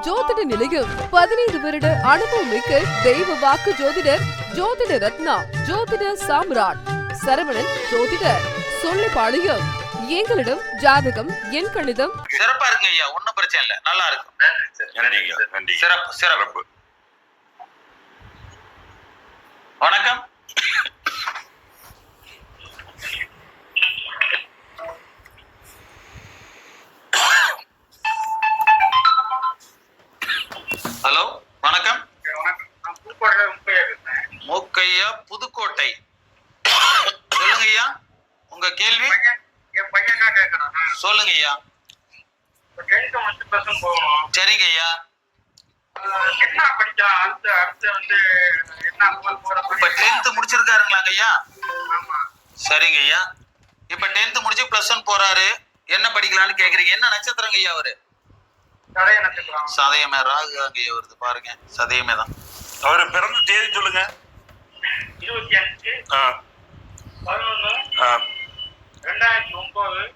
ஜோதிட நிலையம் பதினைந்து வருட அனுபவம் மிக்க தெய்வ வாக்கு ஜோதிடர் ஜோதிட ரத்னா ஜோதிட சாம்ராட். சரவணன் ஜோதிடர். சொல்லிப்பாளையம் எங்களிடம் ஜாதகம் எண் கணிதம். சிறப்பா இருக்குங்க ஐயா. ஒண்ணும் பிரச்சனை இல்ல. நல்லா இருக்கும். சிறப்பு. சிறப்பு. வணக்கம். வணக்கம். மூக்கையா புதுக்கோட்டை. சொல்லுங்க ஐயா உங்க கேள்வி? சொல்லுங்க ஐயா சரிங்க ஐயா இப்ப டென்த் முடிச்சிருக்காருங்களாங்க ஐயா சரிங்க ஐயா இப்ப டென்த் முடிச்சு பிளஸ் ஒன் போறாரு. என்ன படிக்கலாம்னு கேக்குறீங்க? என்ன நட்சத்திரங்க ஐயா அவரு? சதயமே ராகு அங்க ஐயா வருது பாருங்க. சதயமே தான் அவர் பிறந்த தேதி சொல்லுங்க. இருபத்தி அஞ்சு ஆ. ரெண்டாயிரத்தி ஒன்பது.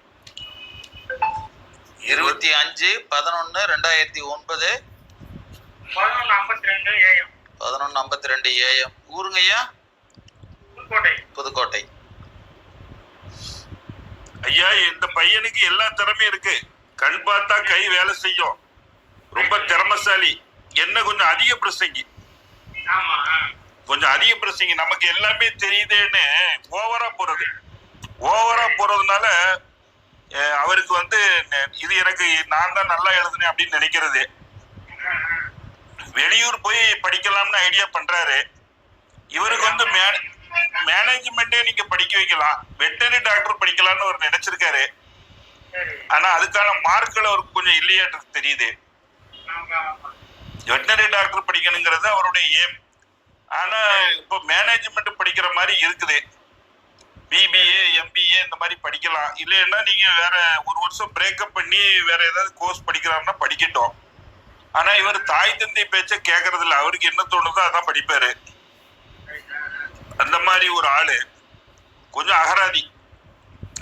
இருபத்தி அஞ்சு பதினொன்னு ரெண்டாயிரத்தி ஒன்பது. பதினொன்னு ஐம்பத்தி ரெண்டு ஏஎம். பதினொன்னு ஐம்பத்தி ரெண்டு ஏஎம். ஊருங்க ஐயா? புதுக்கோட்டை. புதுக்கோட்டை. ஐயா இந்த பையனுக்கு எல்லா திறமையும் இருக்கு. கண் பார்த்தா கை வேலை செய்யும். ரொம்ப திறமசாலி. என்ன கொஞ்சம் அதிக பிரசங்கி. கொஞ்சம் அதிக பிரசங்கி. நமக்கு எல்லாமே தெரியுதேன்னு ஓவரா போறது. ஓவரா போறதுனால அவருக்கு வந்து இது எனக்கு நான் தான் நல்லா எழுதுனேன் அப்படின்னு நினைக்கிறது. வெளியூர் போய் படிக்கலாம்னு ஐடியா பண்றாரு. இவருக்கு வந்து மேனேஜ்மெண்ட்டே நீங்க படிக்க வைக்கலாம். வெட்டரி டாக்டர் படிக்கலாம்னு அவர் நினைச்சிருக்காரு. சரி. ஆனா அதுக்கான மார்க்கள் அவருக்கு கொஞ்சம் இல்லையாட்டு தெரியுது. வெட்டினரி டாக்டர் படிக்கணுங்கிறது அவருடைய ஏம் ஆனா இப்போ மேனேஜ்மெண்ட் படிக்கிற மாதிரி இருக்குது. பிபிஏ எம்பிஏ இந்த மாதிரி படிக்கலாம். இல்லைன்னா நீங்க வேற ஒரு வருஷம் பிரேக்கப் பண்ணி வேற ஏதாவது கோர்ஸ் படிக்கிறாருன்னா படிக்கட்டும். ஆனா இவர் தாய் தந்தை பேச்ச கேட்கறது இல்லை. அவருக்கு என்ன தோணுதோ அதான் படிப்பாரு. அந்த மாதிரி ஒரு ஆளு. கொஞ்சம் அகராதி.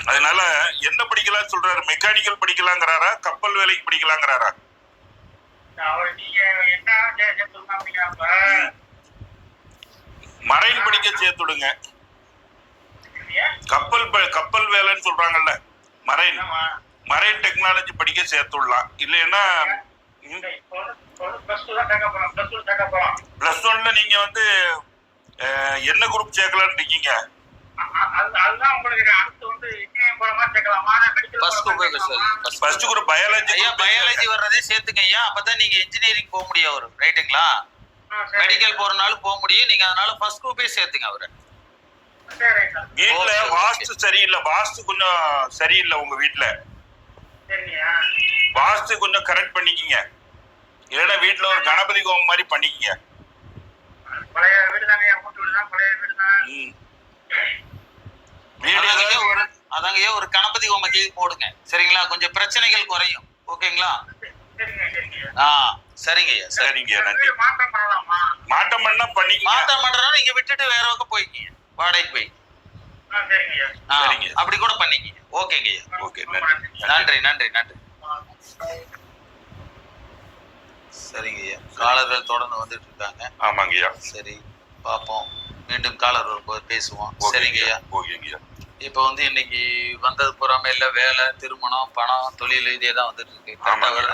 அதனால என்ன படிக்கலாம்னு சொல்றாரு? மெக்கானிக்கல் படிக்கலாங்கிறாரா? கப்பல் வேலைக்கு படிக்கலாங்கிறாரா அவர் நீங்க என்ன சேர்த்துருங்க அப்படிங்க அப்ப மரைன் படிக்க சேர்த்து விடுங்க. கப்பல் கப்பல் வேலைன்னு சொல்றாங்கல்ல மரைன் மரைன் டெக்னாலஜி படிக்க சேர்த்து விடலாம். இல்லைன்னா பிளஸ் ஒன்ல நீங்க வந்து என்ன குரூப் சேர்க்கலாம்னு இருக்கீங்க? ஃபர்ஸ்ட் குரூப் பயாலஜி ஐயா பயாலஜி வர்றதே சேர்த்துங்க ஐயா. அப்பதான் நீங்க இன்ஜினியரிங் போக முடியும் அவரு. ரைட்டுங்களா மெடிக்கல் போறனாலும் போக முடியும். நீங்க அதனால ஃபர்ஸ்ட் குரூப்பே சேர்த்துங்க அவரு. வீட்ல. வாஸ்து சரியில்லை. வாஸ்து கொஞ்சம் சரியில்லை உங்க வீட்ல. வாஸ்து கொஞ்சம் கரெக்ட் பண்ணிக்கிங்க. இல்லைன்னா வீட்ல ஒரு கணபதி கோமம் மாதிரி பண்ணிக்கிங்க. பழைய வீடு தாங்க பழைய வீடு தான் ம். வீடு அதாங்கய்யா ஏதாவது- ஒரு கணபதி ஹோமக்கு போடுங்க. சரிங்களா? கொஞ்சம் பிரச்சனைகள் குறையும். ஓகேங்களா? சரிங்க சரிங்க ஆ சரிங்க ஐயா சரி. சரிங்க நன்றி. மாட்டம் பண்ணா பண்ணிக்கிங்க. மாற்றம் பண்றதா நீங்க விட்டுட்டு வேற பக்கம் போய்க்கிங்க. வாடகைக்கு போய் சரிங்க. அப்படி கூட பண்ணிக்கிங்க. ஓகேங்க ஐயா. ஓகே நன்றி. நன்றி. நன்றி நன்றி சரிங்க ஐயா. காலர்கள் தொடர்ந்து வந்துட்டு இருக்காங்க. ஆமாங்கய்யா சரி பார்ப்போம் மீண்டும் காலர் வரும்போது பேசுவோம். சரிங்க ஐயா ஓகேங்கய்யா. இப்போ வந்து இன்னைக்கு வந்தது பூராமே இல்ல வேலை திருமணம் பணம் தொழில் இதே தான் வந்துட்டு இருக்கு?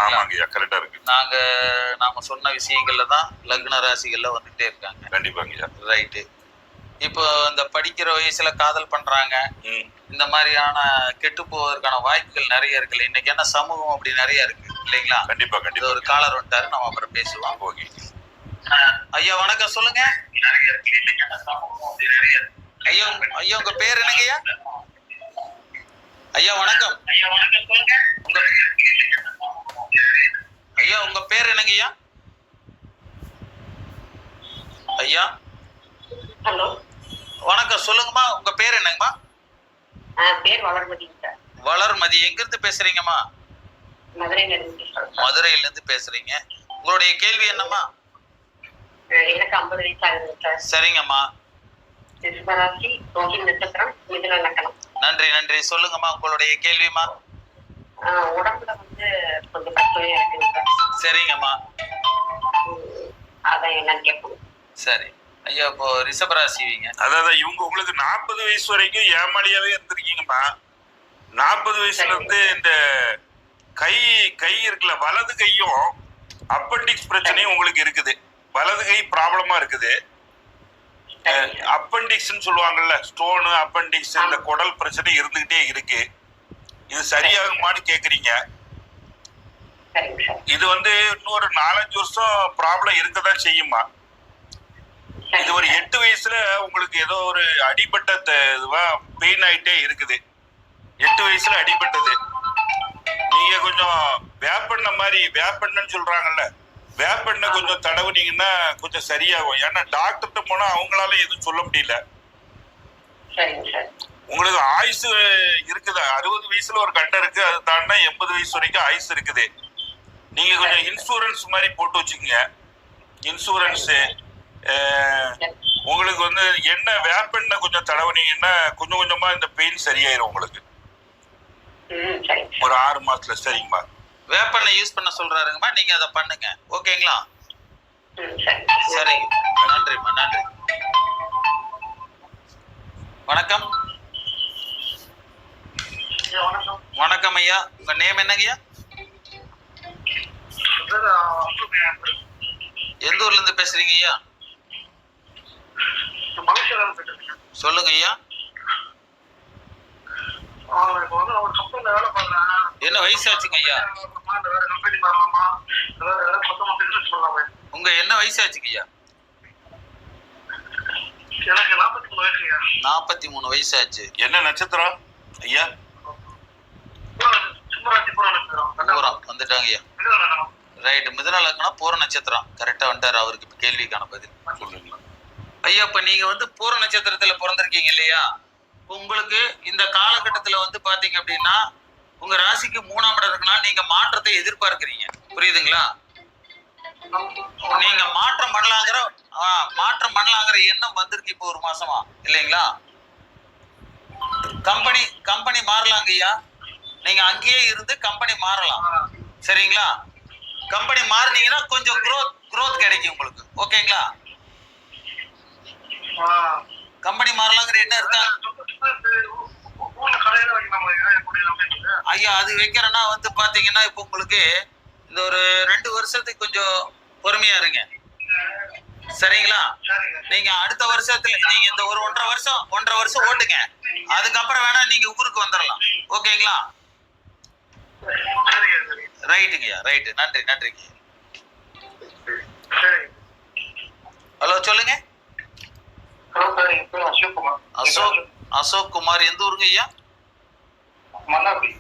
ஆமாங்கய்யா கரெக்டா இருக்கு. நாங்க நாம சொன்ன விஷயங்கள்ல தான் லக்ன ராசிகள்ல வந்துட்டே இருக்காங்க. கண்டிப்பாங்கய்யா. ரைட்டு இப்போ இந்த படிக்கிற வயசுல காதல் பண்றாங்க. இந்த மாதிரியான கெட்டு போவதற்கான வாய்ப்புகள் நிறைய இருக்குல்ல. இன்னைக்கு என்ன சமூகம் அப்படி நிறைய இருக்கு இல்லைங்களா? கண்டிப்பா கண்டிப்பா. ஒரு காலர் வந்துட்டாரு நம்ம அப்புறம் பேசுவோம். ஓகே ஐயா வணக்கம். சொல்லுங்க. ஐயா ஐயா உங்க பேர் என்னங்க ஐயா? வணக்கம் ஐயா வணக்கம். சொல்லுங்க உங்க ஐயா உங்க பேர் என்னங்க ஐயா? ஹலோ. வணக்கம். சொல்லுங்கம்மா. உங்க பேர் என்னங்கம்மா? பேர் வளர்மதிங்க சார். வளர்மதி. எங்க இருந்து பேசுறீங்கம்மா மதுரையில இருந்து பேசுறீங்க. உங்களுடைய கேள்வி என்னம்மா? எனக்கு ஐம்பது வயசு ஆகுது சார். சரிங்கம்மா. ரிஷபராசி ரோஹி நட்சத்திரம் மிதுன லக்கணம் நன்றி நன்றி. சொல்லுங்கம்மா உங்களுடைய கேள்விமா உடம்புல வந்து கொஞ்சம் இருக்குங்க சார். சரிங்கம்மா. அதான் என்னன்னு கேட்போம். சரி. ஐயா இப்போ ரிஷபராசிவிங்க அதாவது இவங்க உங்களுக்கு நாற்பது வயசு வரைக்கும் ஏமாளியாவே இருந்திருக்கீங்கம்மா. நாற்பது வயசுல இருந்து இந்த கை கை இருக்குல்ல வலது கையும் அப்பண்டிக்ஸ் பிரச்சனையும் உங்களுக்கு இருக்குது. வலது கை ப்ராப்ளமா இருக்குது. அப்பண்டிக்ஸ்னு சொல்லுவாங்கல்ல ஸ்டோனு அப்பண்டிக்ஸ் இந்த குடல் பிரச்சனை இருந்துகிட்டே இருக்கு. இது சரியாகுமான்னு கேக்குறீங்க. இது வந்து இன்னொரு நாலஞ்சு வருஷம் ப்ராப்ளம் இருக்கதான் செய்யுமா? இது ஒரு எட்டு வயசுல உங்களுக்கு ஏதோ ஒரு அடிபட்ட இதுவா பெயின் ஆயிட்டே இருக்குது. எட்டு வயசுல அடிபட்டது. நீங்க கொஞ்சம் வேப்பெண்ண மாதிரி வேப்பெண்ணன்னு சொல்றாங்கல்ல. வேப்பெண்ணை கொஞ்சம் தடவுனீங்கன்னா கொஞ்சம் சரியாகும். ஏன்னா டாக்டர்கிட்ட போனா அவங்களால எதுவும் சொல்ல முடியல. உங்களுக்கு ஆயுசு இருக்குது? அறுபது வயசுல ஒரு கட்டம் இருக்கு அது தாண்டினா எண்பது வயசு வரைக்கும் ஆயுசு இருக்குது. நீங்க கொஞ்சம் இன்சூரன்ஸ் மாதிரி போட்டு வச்சுக்கோங்க. இன்சூரன்ஸ் உங்களுக்கு வந்து என்ன வேப்பெண்ணெய் கொஞ்சம் தடவுனீங்கன்னா கொஞ்சம் கொஞ்சமா இந்த பெயின் சரியாயிரும் உங்களுக்கு. ஒரு ஆறு மாசத்துல சரிங்கம்மா வேப்பெண்ணெய் யூஸ் பண்ண சொல்றாருங்கம்மா நீங்க அதை பண்ணுங்க. ஓகேங்களா? சரிங்க நன்றிம்மா நன்றி. வணக்கம். ஐயா, வணக்கம் ஐயா. உங்க நேம் சார் அப்துல் எந்த ஊர்ல இருந்து பேசுறீங்க ஐயா? சொல்லுங்க ஐயா. என்ன வயசாச்சுங்க ஐயா? வேற கம்பெனி வேற பண்ணலாமே உங்க என்ன வயசாச்சுங்க ஐயா எனக்கு நாற்பத்தி மூணு நாற்பத்தி மூணு வயசாச்சு. என்ன நட்சத்திரம்? ஐயா? வந்துட்டாங்க ஐயா. இதுதான் நடனம் ரைட் மிதன லக்னம் பூர நட்சத்திரம். கரெக்டா வந்துட்டாரு அவருக்கு கேள்விக்கான பதில். சொல்லுங்க. ஐயா இப்ப நீங்க வந்து பூர நட்சத்திரத்துல பிறந்திருக்கீங்க இல்லையா? உங்களுக்கு இந்த காலகட்டத்துல வந்து பாத்தீங்க அப்படின்னா உங்க ராசிக்கு மூணாம் இடம் இருக்குன்னா நீங்க மாற்றத்தை எதிர்பார்க்கறீங்க. புரியுதுங்களா? நீங்க மாற்றம் பண்ணலாங்கிற மாற்றம் பண்ணலாங்கிற எண்ணம் வந்திருக்கு இப்போ ஒரு மாசமா இல்லைங்களா? கம்பெனி கம்பெனி மாறலாங்க ஐயா. நீங்க அங்கேயே இருந்து கம்பெனி மாறலாம். சரிங்களா? கம்பெனி மாறினீங்கன்னா கொஞ்சம் growth growth கிடைக்கும் உங்களுக்கு. ஓகேங்களா? கம்பெனி மாறலாங்கிற எண்ணம் இருக்கா? ஐயா அது வைக்கிறேன்னா வந்து பாத்தீங்கன்னா இப்போ உங்களுக்கு இந்த ஒரு ரெண்டு வருஷத்துக்கு கொஞ்சம் பொறுமையா இருங்க. சரிங்களா? சரிங்க. நீங்க அடுத்த வருஷத்துல நீங்க இந்த ஒரு ஒன்றரை வருஷம் ஒன்றரை வருஷம் ஓட்டுங்க. அதுக்கப்புறம் வேணா நீங்க ஊருக்கு வந்துடலாம் ஓகேங்களா? ரைட்டுங்கய்யா ரைட்டு. நன்றி நன்றிங்க ஹலோ சொல்லுங்க. அசோக். அசோக் குமார் எந்த ஊருங்க ஐயா? மன்னார்குடி.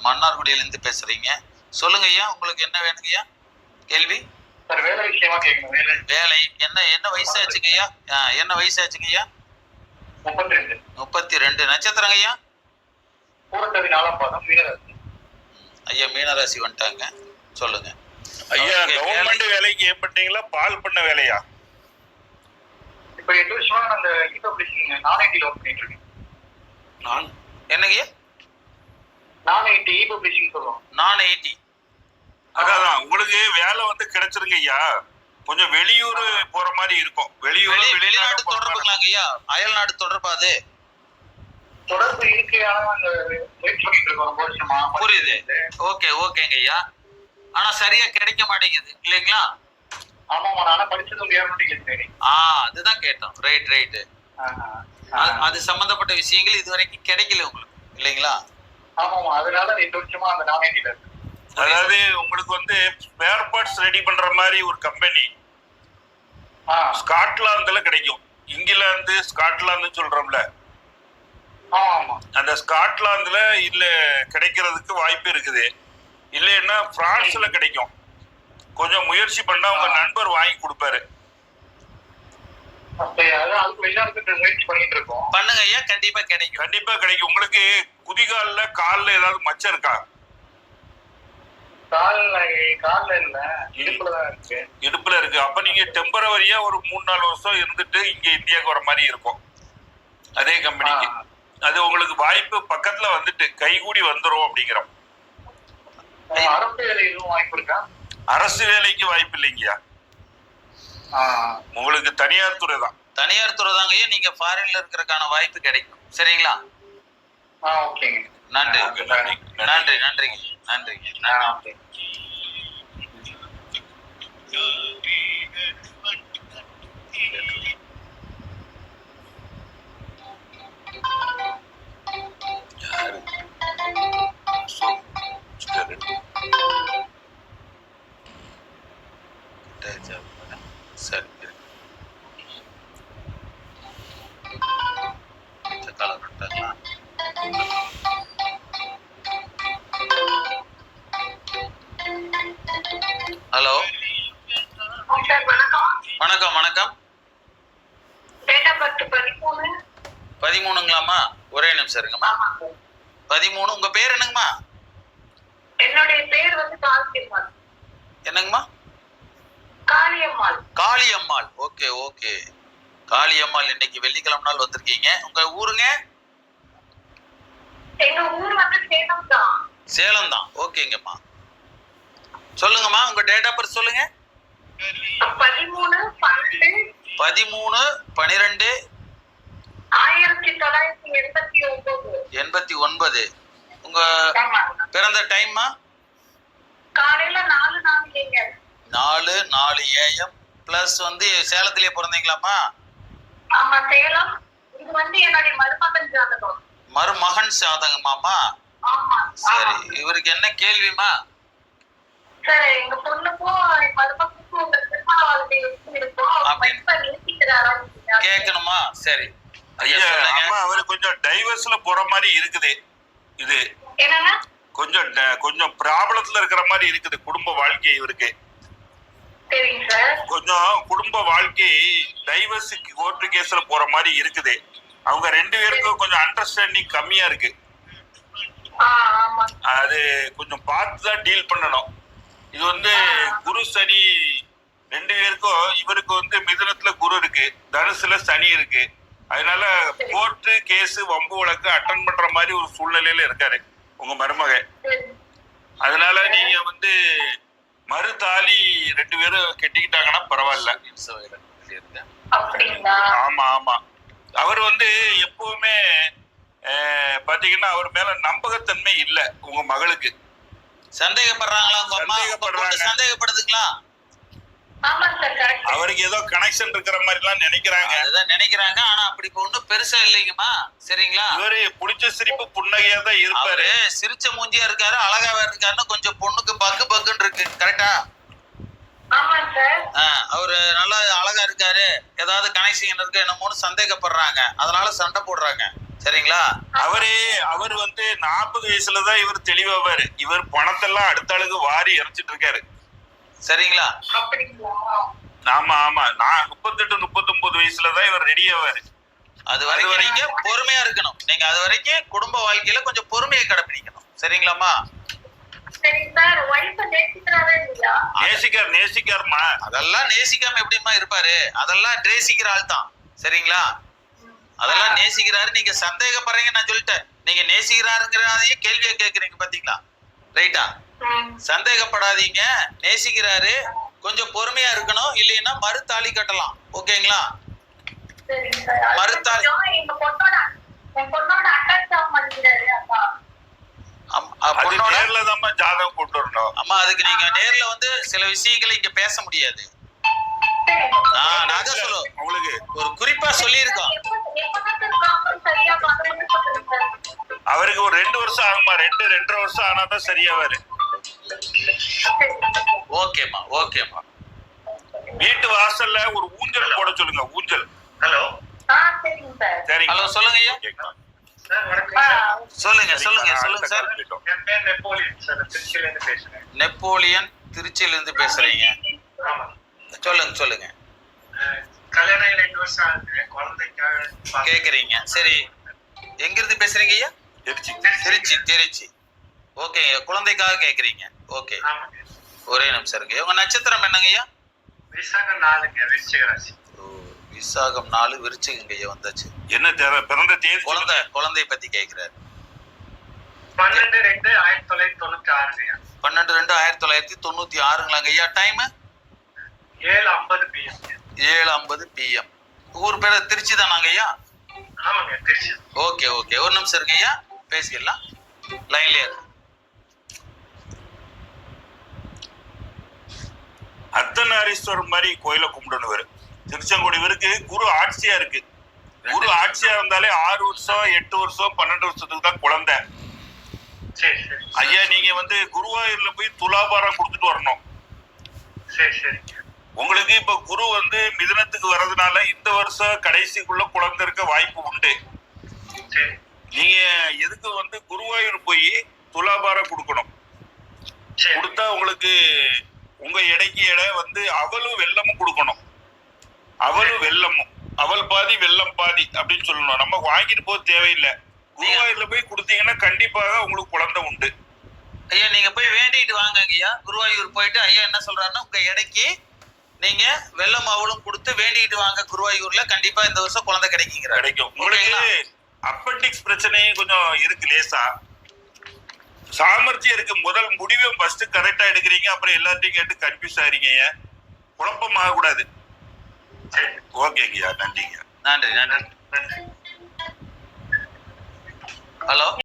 மன்னார்குடியில இருந்து பேசுறீங்க. சொல்லுங்க ஐயா உங்களுக்கு என்ன வேணுங்க ஐயா? கேள்வி? வேலை விஷயமா கேட்கணும் வேலை. வேலை என்ன என்ன வயசாச்சுங்க ஐயா? என்ன வயசாச்சுங்க ஐயா? முப்பத்தி ரெண்டு முப்பத்தி ரெண்டு நட்சத்திரங்க ஐயா? பூரத்தவி நாலாம் பாதம் வீரராசி ஐயா மீனராசி வந்துட்டாங்க. சொல்லுங்க. ஐயா கவர்மெண்ட் வேலைக்கு ஏற்பட்டீங்களா? பால் பண்ண வேலையா? இப்போ எட்டு வருஷமா நான் அந்த நான் ஒர்க் பண்ணிட்டு இருக்கேன். நான். என்னங்க? ஐயா நான் ஐடி இ பப்ளிஷிங் சொல்லுவோம் நான் எயிட்டி அதான் உங்களுக்கு வேலை வந்து கிடைச்சிருங்க ஐயா. கொஞ்சம் வெளியூர் போற மாதிரி இருக்கும். வெளியூர் வெளி வெளிநாடு வெளிநாட்டு. தொடர்புங்களாங்க ஐயா? அயல் நாடு தொடர்பு அது. தொடர்பு இருக்கு ஆனா அந்த வெயிட் பண்ணிட்டு இருக்கோம் ரொம்ப வருஷமா. புரியுது. ஓகே ஓகேங்க ஐயா. ஆனா சரியா கிடைக்க மாட்டேங்குது. இல்லைங்களா? ஆமாமா நானும் படிச்சது சரி ஆ அதுதான் கேட்டோம். ரைட் ரைட்டு அது சம்பந்தப்பட்ட விஷயங்கள் இது வரைக்கும் கிடைக்கல உங்களுக்கு இல்லைங்களா? ஆமாமா அதனால எட்டு வருஷமா அந்த நான் ஐடியில் இருக்கு. அதாவது உங்களுக்கு வந்து ஸ்பேர் பார்ட்ஸ் ரெடி பண்ற மாதிரி ஒரு கம்பெனி. ஆ. ஸ்காட்லாந்துல கிடைக்கும். இங்கிலாந்து ஸ்காட்லாந்து சொல்றோம்ல. அந்த ஸ்காட்லாந்துல இல்ல கிடைக்கிறதுக்கு வாய்ப்பு இருக்குது. இல்லைன்னா பிரான்ஸ்ல கிடைக்கும். கொஞ்சம் முயற்சி பண்ணா உங்க நண்பர் வாங்கி கொடுப்பாரு அப்ப அதான் அதுக்கு வெளிநாட்டுக்கு முயற்சி பண்ணிட்டு இருக்கோம் பண்ணுங்க ஐயா கண்டிப்பா கிடைக்கும். கண்டிப்பா கிடைக்கும். உங்களுக்கு குதிகால்ல கால்ல ஏதாவது மச்சம் இருக்கா? கால்ல கால்ல இல்ல. இடுப்புல இருக்கு. இடுப்புல இருக்கு. அப்ப நீங்க டெம்பரவரியா ஒரு மூணு நாலு வருஷம் இருந்துட்டு இங்க இந்தியாவுக்கு வர மாதிரி இருக்கும். அதே கம்பெனிக்கு. அது உங்களுக்கு வாய்ப்பு பக்கத்துல வந்துட்டு கைகூடி வந்துரும் அப்படிங்கிறோம். அரசு வேலை எதுவும் வாய்ப்பு இருக்கா? அரசு வேலைக்கு வாய்ப்பு இல்லைங்கய்யா. உங்களுக்கு தனியார் துறை தான். தனியார் துறை தாங்கய்யா நீங்க ஃபாரின்ல இருக்கிறதுக்கான வாய்ப்பு கிடைக்கும்? சரிங்களா? ஓகேங்க. நன்றி. நன்றி. நன்றி நன்றிங்க. நன்றிங்க. நன்றி. வணக்கம் வணக்கம். வணக்கம் டேட் ஆஃப் பர்த் பதிமூணு. பதிமூணுங்களாம்மா? ஒரே நிமிஷம் இருங்கம்மா. பதிமூணு உங்க பேர் என்னங்கம்மா? என்னுடைய பேர் வந்து காளியம்மாள் என்னங்கம்மா? Kaliyammal Kaliyammal okay okay. Kaliammal இன்னைக்கு வெள்ளிக்கிழமை நாள் வந்திருக்கீங்க. உங்க ஊருங்க? எங்க ஊர் வந்து சேலம் தான். சேலம் தான். ஓகேங்கம்மா. சொல்லுங்கம்மா உங்க டேட் ஆஃப் பர்த் சொல்லுங்க. பதிமூணு பனிரெண்டு. ஆயிரத்தி தொள்ளாயிரத்தி எண்பத்தி ஒன்பது. எண்பத்தி ஒன்பது. உங்க பிறந்த டைம்மா காலையில நாலு நாளைங்க நாலு நாலு ஏஎம் ப்ளஸ் வந்து சேலத்திலேயே பிறந்தீங்களாம்மா? ஆமா சேலம். இது வந்து என்னுடைய மருமகன் ஜாதகம். மருமகன் சாதகமாம்மா ஆமா சரி. இவருக்கு என்ன கேள்விமா சார் எங்க பொண்ணுக்கும் மருமகனுக்கும் உங்க திருமண வாழ்க்கை இருக்கும்? கேட்கணுமா? சரி. ஐயா ஐயா சொல்லுங்க. அம்மா அவரு கொஞ்சம் டைவர்ஸ்ல போற மாதிரி இருக்குது. இது கொஞ்சம் கொஞ்சம் ப்ராப்ளத்துல இருக்கிற மாதிரி இருக்குது குடும்ப வாழ்க்கை இவருக்கு. சரிங்க சார். கொஞ்சம் குடும்ப வாழ்க்கை டைவர்ஸுக்கு கோர்ட்டு கேஸ்ல போற மாதிரி இருக்குது. அவங்க ரெண்டு பேருக்கும் கொஞ்சம் அண்டர்ஸ்டாண்டிங் கம்மியா இருக்கு. ஆ ஆமா. அது கொஞ்சம் பார்த்து தான் டீல் பண்ணணும். இது வந்து குரு சனி ரெண்டு பேருக்கும் இவருக்கு வந்து மிதுனத்துல இருக்கு. தனுசுல சனி இருக்கு. அதனால கோர்ட்டு கேஸ் வம்பு வழக்கு அட்டன் பண்ற மாதிரி ஒரு சூழ்நிலையில இருக்காரு உங்க மருமகன். சரி. அதனால நீங்க வந்து மறுதாலி ரெண்டு பேரும் கெட்டிக்கிட்டாங்கன்னா பரவாயில்ல. ஆமா ஆமா. அவர் வந்து எப்பவுமே பாத்தீங்கன்னா அவர் மேல நம்பகத்தன்மை இல்ல உங்க மகளுக்கு. சந்தேகப்படுறாங்களா சந்தேகப்படுறாங்க. சந்தேகப்படுதுங்களா? அவருக்கு ஏதோ கனெக்ஷன் இருக்கிற மாதிரி எல்லாம் நினைக்கிறாங்க. அதுதான் நினைக்கிறாங்க. ஆனா அப்படி ஒண்ணும் பெருசா இல்லைங்கம்மா. சரிங்களா? இவரு புடிச்ச சிரிப்பு புன்னகையா தான் இருப்பாரு. அவரு சிரிச்ச மூஞ்சியா இருக்காரு அழகாவே இருக்காருன்னு கொஞ்சம் பொண்ணுக்கு பக்கு பக்குன்னு இருக்கு. கரெக்டா ஆமா சார் அவரு நல்லா அழகா இருக்காரு. ஏதாவது கனெக்ஷன் இருக்கு என்னமோன்னு சந்தேகப்படுறாங்க. அதனால சண்டை போடுறாங்க. சரிங்களா? அவரு அவர் வந்து நாற்பது வயசுலதான் இவர் தெளிவாவாரு. இவர் பணத்தெல்லாம் அடுத்த ஆளுக்கு வாரி இறைச்சிட்டு இருக்காரு. சரிங்களா? ஆமா ஆமா. நான் முப்பத்தெட்டு முப்பத்தொன்பது வயசுலதான் இவர் ரெடி ஆவாரு அது வரைக்கும் நீங்க பொறுமையா இருக்கணும். நீங்க அது வரைக்கும் குடும்ப வாழ்க்கையில கொஞ்சம் பொறுமையை கடைபிடிக்கணும். சரிங்களாம்மா? சரிங்க சார் ஒய்ஃபை நேசிக்கிறாரா இல்லையா? நேசிக்கார் நேசிக்காருமா? அதெல்லாம் நேசிக்காம எப்படிம்மா இருப்பாரு? அதெல்லாம் நேசிக்கிற ஆள் தான். சரிங்களா? அதெல்லாம் நேசிக்கிறாரு. நீங்க சந்தேகப்படுறீங்க நான் சொல்லிட்டேன். நீங்க நேசிக்கிறாருங்கிறதையும் கேள்வியை கேக்குறீங்க பாத்தீங்களா? ரைட்டா. சந்தேகப்படாதீங்க. நேசிக்கிறாரு. கொஞ்சம் பொறுமையா இருக்கணும். இல்லைன்னா மறு தாலி கட்டலாம். ஓகேங்களா? மறுத்தால்- நேர்ல தான் ஜாதகம் கொண்டு வரணும். அம்மா அதுக்கு நீங்க நேர்ல வந்து சில விஷயங்களை இங்க பேச முடியாது. நான் சொல்லுவேன் உங்களுக்கு ஒரு குறிப்பா சொல்லியிருக்கோம். அவருக்கு ஒரு ரெண்டு வருஷம் ஆகுமா ரெண்டு ரெண்டரை வருஷம் ஆனாதான் சரியாவாரு. ஓகேம்மா ஓகேம்மா. வீட்டு வாசல்ல ஒரு ஊஞ்சல் போட சொல்லுங்க ஊஞ்சல். ஹலோ. ஆ, சரிங்க சார். சரிங்க. ஹலோ சொல்லுங்க ஐயா. சொல்லுங்க சொல்லுங்க சொல்லுங்க சார். நெப்போலியன் சார் திருச்சியில இருந்து பேசுறேன். நெப்போலியன் திருச்சியில இருந்து பேசுறீங்க. ஆமா. சொல்லுங்க சொல்லுங்க. கல்யாணம் ஆகி ரெண்டு வருஷம் ஆகுது குழந்தைக்காக கேக்குறீங்க. சரி. எங்க இருந்து பேசுறீங்க ஐயா? திருச்சி. திருச்சி திருச்சி. ஓகே குழந்தைக்காக கேக்குறீங்க. ஓகே. ஆமாங்க ஒரே நிமிஷம் இருக்கு. உங்க நட்சத்திரம் என்னங்க ஐயா விசாகம் நாளுங்க விருச்சிக ராசி. ஓ, விசாகம் நாலு விருச்சிகங்க ஐயா வந்தாச்சு. என்ன தேவை? பிறந்த தேதி குழந்தை குழந்தைய பத்தி கேக்குறாரு. பன்னெண்டு ரெண்டு ஆயிரத்தி தொள்ளாயிரத்தி தொண்ணூத்தி ஆறுங்கய்யா. பன்னெண்டு ரெண்டு ஆயிரத்தி தொள்ளாயிரத்தி தொண்ணூத்தி ஆறுங்களாங்க ஐயா டைம் ஏழு ஐம்பது பிஎம் ஏழு ஐம்பது பிஎம் ஊர் பேர் திருச்சி தானாங்க ஐயா ஆமாங்க திருச்சி. Okay okay. ஒரு நிமிஷம் இருங்க ஐயா பேசிக்கலாம் லைன்லயே இரு. அர்த்தநாரீஸ்வரர் மாதிரி கோயிலை திருச்செங்கோடு இவருக்கு குரு ஆட்சியா இருக்கு. குரு ஆட்சியா இருந்தாலே ஆறு வருஷம் எட்டு வருஷம் பன்னெண்டு வருஷத்துக்கு தான் குழந்தை. சரி சரி. ஐயா நீங்க வந்து குருவாயூர்ல போய் துலாபாரம் கொடுத்துட்டு வரணும். சரி சரி. உங்களுக்கு இப்ப குரு வந்து மிதுனத்துக்கு வர்றதுனால இந்த வருஷம் கடைசிக்குள்ள குழந்தை இருக்க வாய்ப்பு உண்டு. நீங்க எதுக்கு வந்து குருவாயூர் போய் துலாபாரம் கொடுக்கணும்? கொடுத்தா உங்களுக்கு உங்க எடைக்கு எடை வந்து அவலும் வெல்லமும் கொடுக்கணும். அவலும் வெல்லமும் அவல் பாதி வெல்லம் பாதி அப்படின்னு சொல்லணும். நம்ம வாங்கிட்டு போக தேவையில்லை. குருவாயூர்ல போய் கொடுத்தீங்கன்னா கண்டிப்பாக உங்களுக்கு குழந்தை உண்டு. ஐயா நீங்க போய் வேண்டிட்டு வாங்க ஐயா. குருவாயூர் போயிட்டு ஐயா என்ன சொல்றாருன்னா உங்க எடைக்கு நீங்க வெள்ளம் அவளும் கொடுத்து வேண்டிட்டு வாங்க குருவாயூர்ல. கண்டிப்பா இந்த வருஷம் குழந்தை கிடைக்குங்கிறாரு. கிடைக்கும். உங்களுக்கு? அப்பண்டிக்ஸ் பிரச்சனையும் கொஞ்சம் இருக்கு லேசா. சாமர்த்தியம் இருக்கு. முதல் முடிவை ஃபர்ஸ்ட் கரெக்டா எடுக்கிறீங்க. அப்புறம் எல்லாத்தையும் கேட்டு கன்ஃபியூஸ் ஆறீங்க குழப்பம் ஆகக்கூடாது. ஓகேங்கய்யா நன்றிங்க. நன்றி நன்றி. நன்றி. ஹலோ